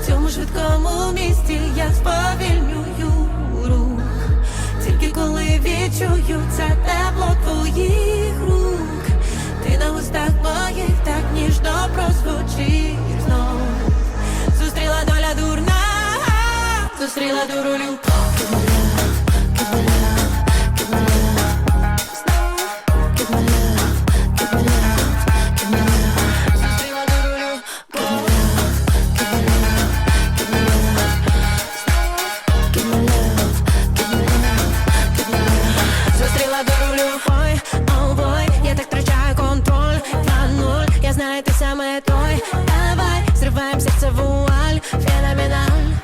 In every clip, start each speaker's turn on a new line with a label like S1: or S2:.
S1: в цьому швидкому місті я сповільнюю рух. Тільки коли відчую тепло твоїх рук. Ти на устах моїх так ніжно прозвучиш знов. Зустріла доля дурна, зустріла дуру любов 2-0, я знаю, ти саме той. Давай, зриваєм серце вуаль. Феноменаль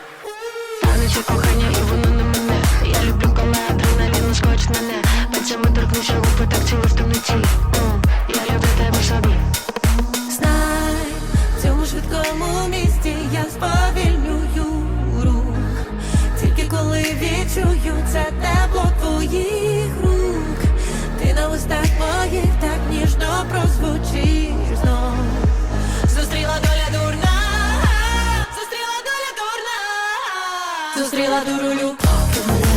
S1: Танече кохання, і воно не мене Я люблю, коли адреналін скочить мене Пальцями торкнуся губи, так цілу в темноті Я люблю тебе собі Знай, в цьому швидкому місті я сповільнюю рух Тільки коли відчую це тепло I do do rulho.